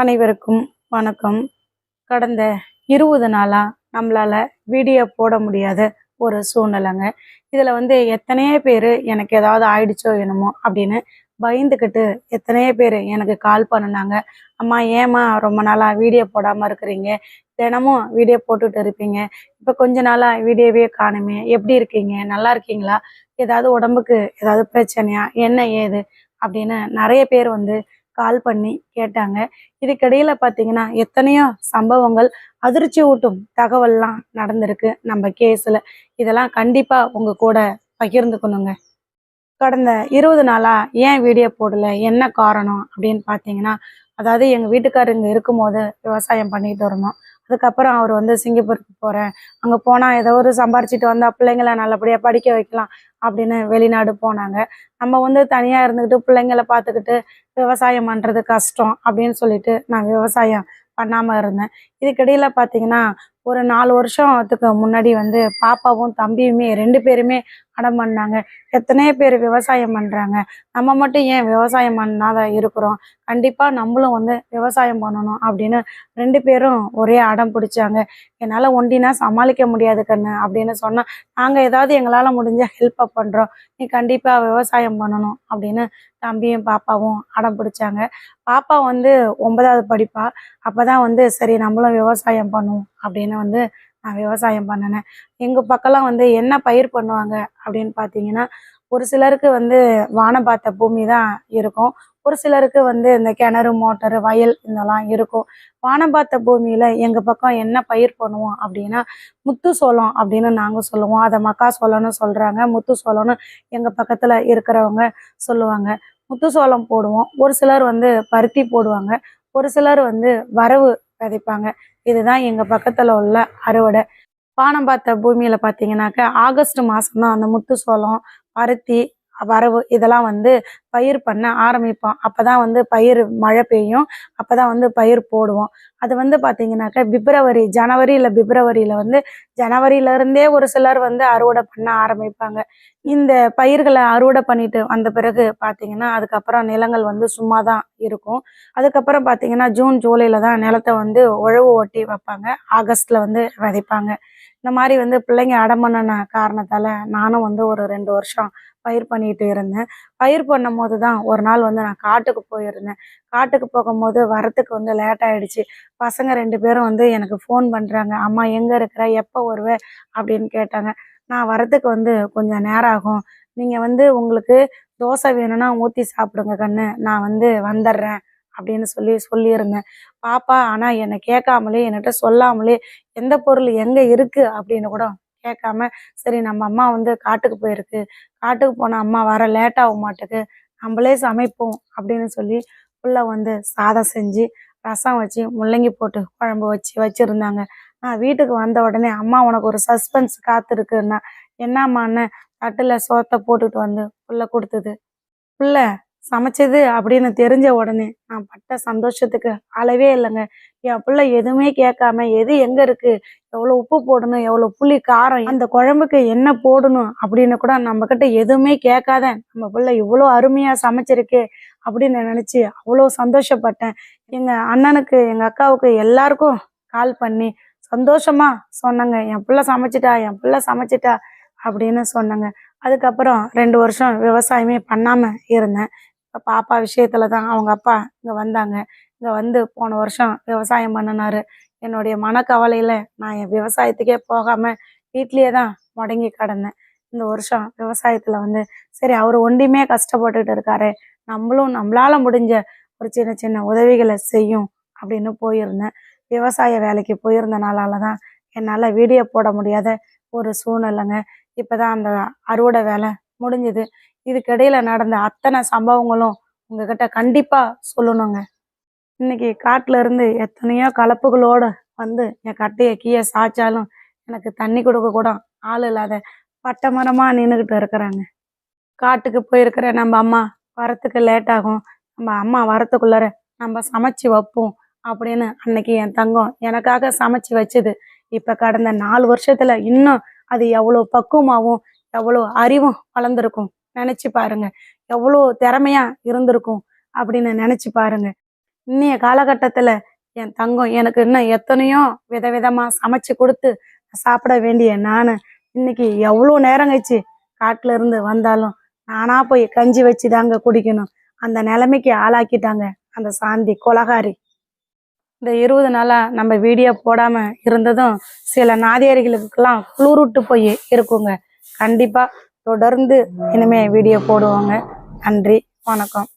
அனைவருக்கும் வணக்கம். கடந்த இருபது நாளாக நம்மளால வீடியோ போட முடியாத ஒரு சூழ்நிலைங்க. இதில் வந்து எத்தனையோ பேர் எனக்கு ஏதாவது ஆயிடுச்சோ என்னமோ அப்படின்னு பயந்துக்கிட்டு எத்தனையோ பேர் எனக்கு கால் பண்ணுனாங்க. அம்மா ஏம்மா ரொம்ப நாளாக வீடியோ போடாமல் இருக்கிறீங்க. தினமும் வீடியோ போட்டுட்டு இருப்பீங்க. இப்போ கொஞ்ச நாளாக வீடியோவே காணுமே. எப்படி இருக்கீங்க? நல்லா இருக்கீங்களா? ஏதாவது உடம்புக்கு ஏதாவது பிரச்சனையா? என்ன ஏது? அப்படின்னு நிறைய பேர் வந்து கால் பண்ணி கேட்டாங்க. இதுக்கிடையில பார்த்தீங்கன்னா எத்தனையோ சம்பவங்கள் அதிர்ச்சி ஊட்டும் தகவல்லாம் நடந்திருக்கு நம்ம கேஸில் இதெல்லாம் கண்டிப்பாக உங்கள் கூட பகிர்ந்துக்கணுங்க. கடந்த இருபது நாளா ஏன் வீடியோ போடல? என்ன காரணம்? அப்படின்னு பார்த்தீங்கன்னா அதாவது எங்கள் வீட்டுக்காரங்க இருக்கும்போது விவசாயம் பண்ணிட்டு இருந்தோம். அதுக்கப்புறம் அவர் வந்து சிங்கப்பூருக்கு போகிறேன் அங்கே போனால் ஏதோ ஒரு சம்பாரிச்சிட்டு வந்தால் பிள்ளைங்கள நல்லபடியாக படிக்க வைக்கலாம் அப்படின்னு வெளிநாடு போனாங்க. நம்ம வந்து தனியாக இருந்துக்கிட்டு பிள்ளைங்கள பார்த்துக்கிட்டு விவசாயம் பண்ணுறது கஷ்டம் அப்படின்னு சொல்லிட்டு நான் விவசாயம் பண்ணாமல் இருந்தேன். இதுக்கிடையில பார்த்தீங்கன்னா ஒரு நாலு வருஷத்துக்கு முன்னாடி வந்து பாப்பாவும் தம்பியுமே ரெண்டு பேருமே அடம் பண்ணாங்க. எத்தனையோ பேர் விவசாயம் பண்ணுறாங்க நம்ம மட்டும் ஏன் விவசாயம் பண்ணாத இருக்கிறோம்? கண்டிப்பாக நம்மளும் வந்து விவசாயம் பண்ணணும் அப்படின்னு ரெண்டு பேரும் ஒரே அடம் பிடிச்சாங்க. என்னால் ஒண்டினா சமாளிக்க முடியாது கண்ணு அப்படின்னு சொன்னால் நாங்கள் ஏதாவது எங்களால் முடிஞ்ச ஹெல்ப்பை பண்ணுறோம் நீ கண்டிப்பாக விவசாயம் பண்ணணும் அப்படின்னு தம்பியும் பாப்பாவும் அடம் பிடிச்சாங்க. பாப்பா வந்து ஒன்பதாவது படிப்பா. அப்போ தான் வந்து சரி நம்மளும் விவசாயம் பண்ணுவோம் அப்படின்னு வந்து நான் விவசாயம் பண்ணினேன். எங்கள் பக்கம்லாம் வந்து என்ன பயிர் பண்ணுவாங்க அப்படின்னு பார்த்தீங்கன்னா ஒரு சிலருக்கு வந்து வானம் பார்த்த பூமி தான் இருக்கும். ஒரு சிலருக்கு வந்து இந்த கிணறு மோட்டரு வயல் இதெல்லாம் இருக்கும். வானம் பார்த்த பூமியில் எங்கள் பக்கம் என்ன பயிர் பண்ணுவோம் அப்படின்னா முத்து சோளம் அப்படின்னு நாங்கள் சொல்லுவோம். அதை மக்கா சோளம்னு சொல்கிறாங்க முத்து சோளம்னு எங்கள் பக்கத்தில் இருக்கிறவங்க சொல்லுவாங்க. முத்து சோளம் போடுவோம். ஒரு சிலர் வந்து பருத்தி போடுவாங்க. ஒரு சிலர் வந்து வரவு விதைப்பாங்க இதுதான் எங்கள் பக்கத்தில் உள்ள அறுவடை. பானம் பார்த்த பூமியில் பார்த்தீங்கன்னாக்க ஆகஸ்ட் மாதம் தான் அந்த முத்து சோளம் பருத்தி வரவு இதெல்லாம் வந்து பயிர் பண்ண ஆரம்பிப்போம். அப்போ தான் வந்து பயிர் மழை பெய்யும். அப்போ தான் வந்து பயிர் போடுவோம். அது வந்து பார்த்தீங்கன்னாக்க பிப்ரவரி ஜனவரி இல்லை பிப்ரவரியில் வந்து ஜனவரியிலேருந்தே ஒரு சிலர் வந்து அறுவடை பண்ண ஆரம்பிப்பாங்க. இந்த பயிர்களை அறுவடை பண்ணிட்டு வந்த பிறகு பார்த்தீங்கன்னா அதுக்கப்புறம் நிலங்கள் வந்து சும்மா தான் இருக்கும். அதுக்கப்புறம் பார்த்தீங்கன்னா ஜூன் ஜூலையில் தான் நிலத்தை வந்து உழவு ஓட்டி வைப்பாங்க. ஆகஸ்டில் வந்து விதைப்பாங்க. இந்த மாதிரி வந்து பிள்ளைங்க அடமண்ணன காரணத்தால் நானும் வந்து ஒரு ரெண்டு வருஷம் பயிர் பண்ணிட்டு இருந்தேன். பயிர் பண்ணும் போது தான் ஒரு நாள் வந்து நான் காட்டுக்கு போயிருந்தேன். காட்டுக்கு போகும்போது வரத்துக்கு வந்து லேட் ஆகிடுச்சு பசங்க ரெண்டு பேரும் வந்து எனக்கு ஃபோன் பண்ணுறாங்க அம்மா எங்கே இருக்கிற? எப்போ வருவ? அப்படின்னு கேட்டாங்க. நான் வரத்துக்கு வந்து கொஞ்சம் நேரம் ஆகும். நீங்கள் வந்து உங்களுக்கு தோசை வேணும்னா ஊற்றி சாப்பிடுங்க கண்ணு. நான் வந்து வந்துடுறேன். அப்படின்னு சொல்லி சொல்லியிருந்தேன். பாப்பா ஆனால் என்னை கேட்காமலே என்கிட்ட சொல்லாமலே எந்த பொருள் எங்கே இருக்குது அப்படின்னு கூட கேட்காம சரி நம்ம அம்மா வந்து காட்டுக்கு போயிருக்கு. காட்டுக்கு போன அம்மா வர லேட் ஆக மாட்டுக்கு. நம்மளே சமைப்போம் அப்படின்னு சொல்லி புள்ள வந்து சாதம் செஞ்சு ரசம் வச்சு முள்ளங்கி போட்டு குழம்பு வச்சு வச்சுருந்தாங்க. நான் வீட்டுக்கு வந்த உடனே அம்மா உனக்கு ஒரு சஸ்பென்ஸ் காத்திருக்குன்னா என்னம்மான்னு தட்டில் சோத்தை போட்டுட்டு வந்து புள்ள கொடுத்தது? புள்ள சமைச்சது அப்படின்னு தெரிஞ்ச உடனே நான் பட்ட சந்தோஷத்துக்கு அளவே இல்லைங்க. என் பிள்ளை எதுவுமே கேட்காம எது எங்கே இருக்குது எவ்வளோ உப்பு போடணும்? எவ்வளோ புளி காரம் அந்த குழம்புக்கு என்ன போடணும்? அப்படின்னு கூட நம்மக்கிட்ட எதுவுமே கேட்காத நம்ம பிள்ளை இவ்வளோ அருமையாக சமைச்சிருக்கே அப்படின்னு நினச்சி அவ்வளோ சந்தோஷப்பட்டேன். எங்கள் அண்ணனுக்கு எங்கள் அக்காவுக்கு எல்லாருக்கும் கால் பண்ணி சந்தோஷமா? சொன்னாங்க. என் பிள்ளை சமைச்சிட்டா? என் பிள்ளை சமைச்சிட்டா? அப்படின்னு சொன்னாங்க. அதுக்கப்புறம் ரெண்டு வருஷம் விவசாயமே பண்ணாமல் இருந்தேன். இப்போ பாப்பா விஷயத்துல தான் அவங்க அப்பா இங்கே வந்தாங்க. இங்கே வந்து போன வருஷம் விவசாயம் பண்ணினாரு. என்னுடைய மனக்கவலையில் நான் என் விவசாயத்துக்கே போகாமல் வீட்லேயே தான் முடங்கி கிடந்தேன். இந்த வருஷம் விவசாயத்தில் வந்து சரி அவர் ஒண்டியுமே கஷ்டப்பட்டுட்டு இருக்காரு. நம்மளும் நம்மளால முடிஞ்ச ஒரு சின்ன சின்ன உதவிகளை செய்யும் அப்படின்னு போயிருந்தேன். விவசாய வேலைக்கு போயிருந்தனால தான் என்னால் வீடியோ போட முடியாத ஒரு சூழ்நிலைங்க. இப்போ தான் அந்த அறுவடை வேலை முடிஞ்சுது. இதுக்கிடையில நடந்த அத்தனை சம்பவங்களும் உங்ககிட்ட கண்டிப்பா சொல்லணுங்க. இன்னைக்கு காட்டுல இருந்து எத்தனையோ கலப்புகளோட வந்து என் கட்டையை கீழே சாய்ச்சாலும் எனக்கு தண்ணி கொடுக்க கூட ஆள் இல்லாத பட்டை மரமா நின்றுக்கிட்டு இருக்கிறாங்க. காட்டுக்கு போயிருக்கிற நம்ம அம்மா வரத்துக்கு லேட் ஆகும். நம்ம அம்மா வரத்துக்குள்ளார நம்ம சமைச்சு வைப்போம் அப்படின்னு அன்னைக்கு என் தங்கம் எனக்காக சமைச்சு வச்சுது. இப்ப கடந்த நாலு வருஷத்துல இன்னும் அது எவ்வளோ பக்குவமாகவும் எவ்வளோ அறிவும் வளர்ந்துருக்கும். நினச்சி பாருங்க. எவ்வளோ திறமையா இருந்திருக்கும் அப்படின்னு நினச்சி பாருங்க. இன்னைய காலகட்டத்தில் என் தங்கம் எனக்கு இன்னும் எத்தனையோ விதவிதமாக சமைச்சு கொடுத்து சாப்பிட வேண்டிய நான் இன்னைக்கு எவ்வளோ நேரம் கழிச்சு காட்டுல இருந்து வந்தாலும் நானா போய் கஞ்சி வச்சு தாங்க குடிக்கணும். அந்த நிலைமைக்கு ஆளாக்கிட்டாங்க அந்த சாந்தி கொலகாரி இந்த இருபது நாளாக நம்ம வீடியோ போடாமல் இருந்ததும் சில நாதியாரிகளுக்கெல்லாம் குளிருட்டு போய் இருக்குங்க. கண்டிப்பாக தொடர்ந்து இனிமே வீடியோ போடுவாங்க. நன்றி. வணக்கம்.